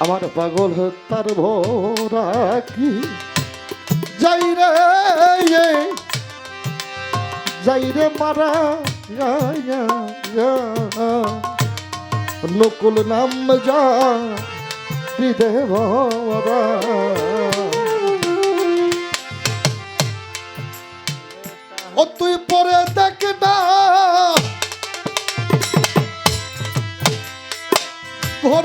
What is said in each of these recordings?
আমার পাগল তার ভরা কি যাই রে যাই রে মারা। নকুল নাম যা ভরা। ও তুই পরে দেখ না। ঘর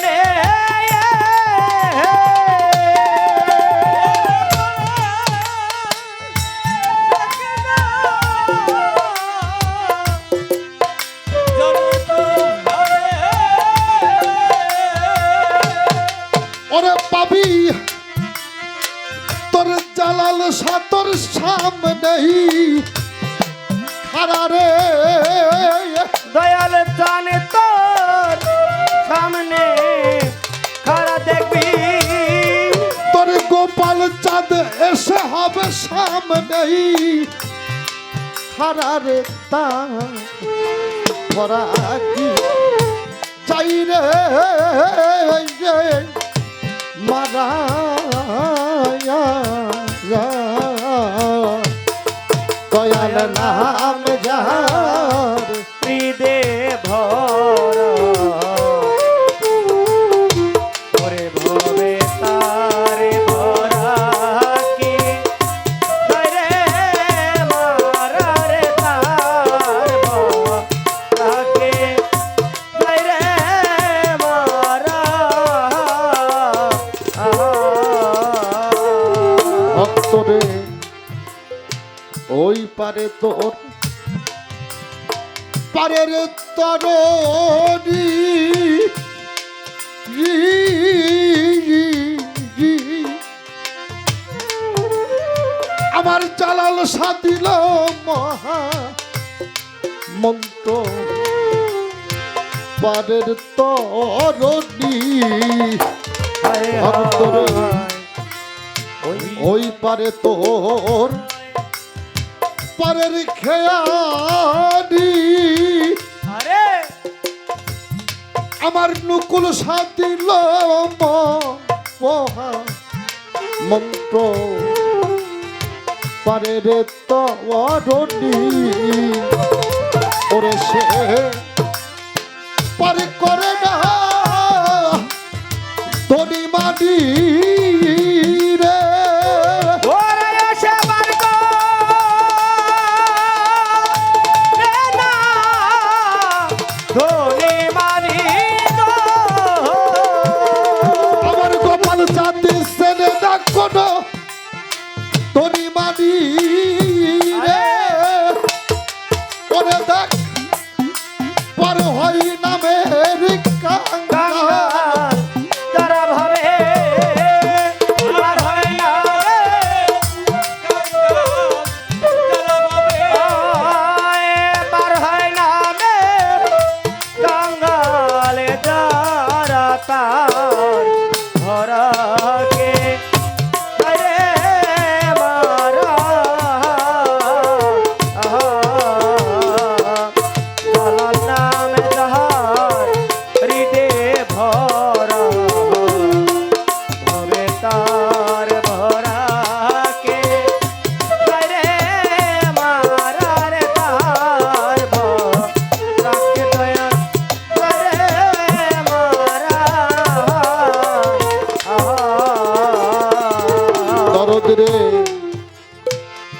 জালাল সাতর সামনেই খারা রে। দয়াল জানে তোর সামনে খারা দেখবি। তোর গোপাল চাঁদ এসে হবে সামনেই খারা রে তা। ভরা কি চাই রে মারা নাম যার পারের তরণি আমার চালাল সাদিল মহা মন্ত্র। পারের তরণি ভক্তরে ওই পারে তোর পারের খেয়ালি। আরে। আমার নুকুল সাদিল মহা মন্ত্র। পারের তরণি ওরে সে পারে করে না। ধনী মানি দরদ রে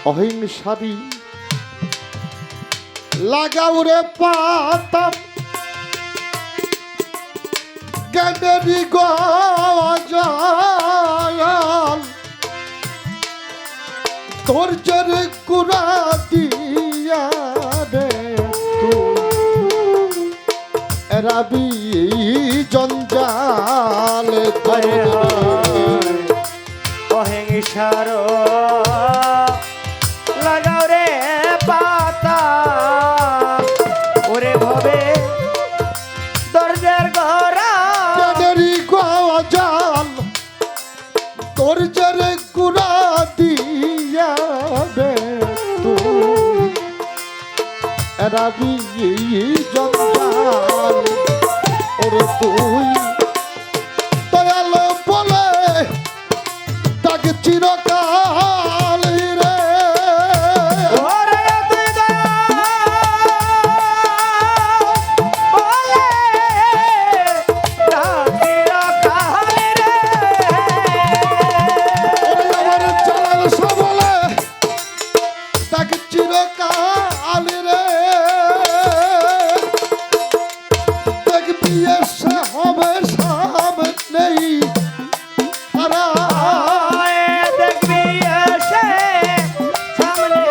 অহিংসারি লাগাও রে পাতাম জ্ঞানেরই গজাল ধৈর্যের গুড়া দিয়া রে এরাবি জঞ্জাল দরদ রে। অহিংসার লাগাও রে পাতা। ওরে ভবে দরজার গড়া। জ্ঞানেরই গজাল তোর জরে গুড়া দিয়া রে তুই রাবি জঞ্জাল, ওরে তুই এসে হবে সামনেই দেখবি এসে সামনে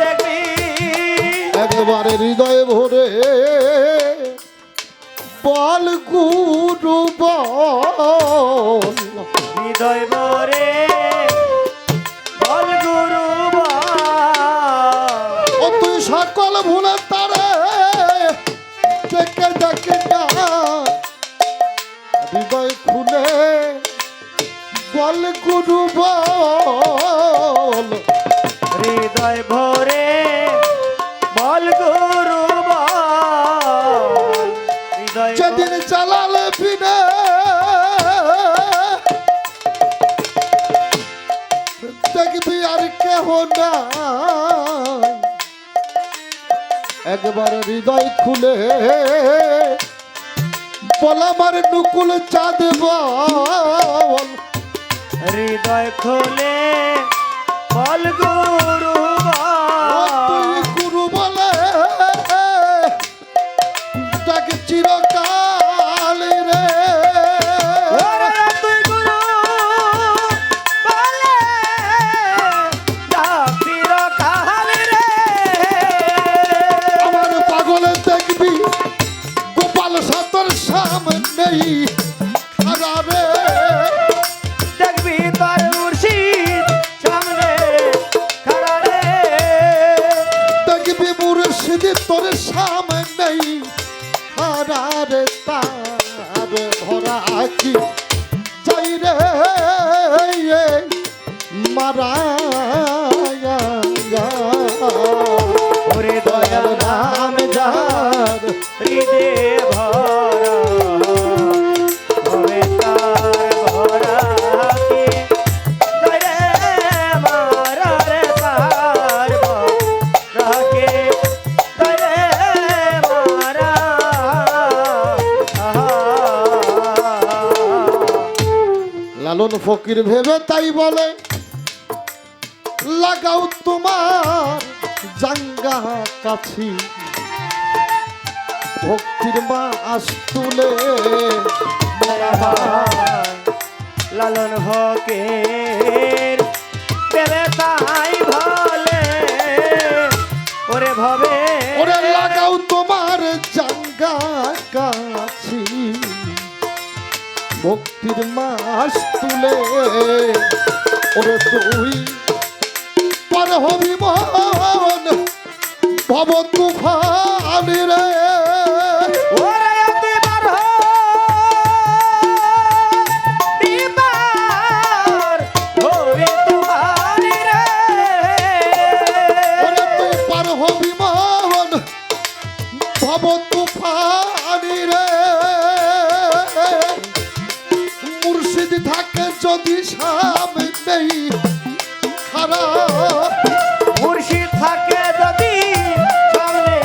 দেখবি। একবারে হৃদয় ভরে বল গুরু বল। হৃদয় ভরে বল গুরু বল। তুই সকল ভুলে তারে বল গুরু বল। হৃদয় ভরে বল গুরু বল। যেদিন চালালে বিনে দেখবি আর কেহ নাই। একবার হৃদয় খুলে বল আমার নুকুল চাঁদ বল। হৃদয় খোলে বল গুরু খারা রে তার ভরা কি যাই রে মারা ফকির ভেবে তাই বলে, লাগাও তোমার জাঙ্গা কাছি। ভক্তির মা আস তুলে লালন ভকের দেবে তাই ভলে, ওরে ভবে। ওরে লাগাও তোমার জাঙ্গা কাছি। ভক্তির মাস তুলে। ওরে তুই পার হবি মহান ভব তুফান রে। যদি সামনেই খারাপ মুর্শিদ থাকে যদি সামনে।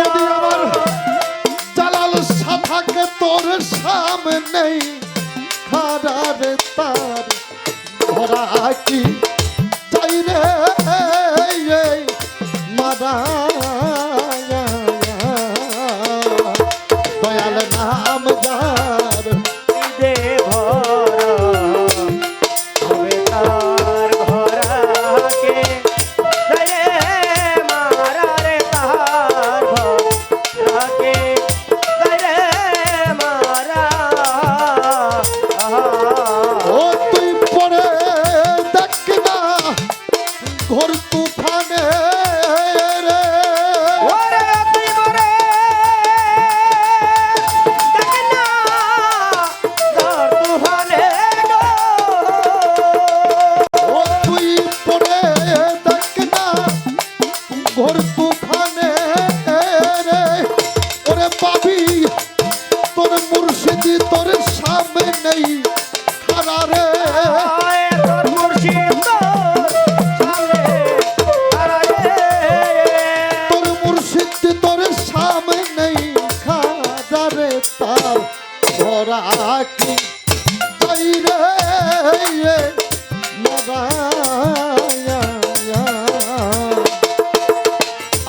যদি আমার জালাল শাহ থাকে তোর সামনেই খারাপ তার ধরা কি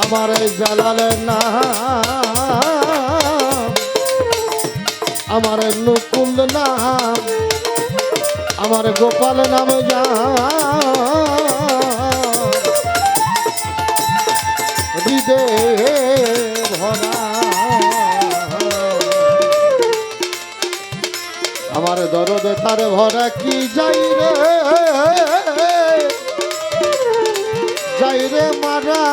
আমার জালাল না আমার নকুল নাম। আমার গোপাল নাম যা ভরা। আমার দরদে তার ভরা কি যাই রে? যাই রে মারা।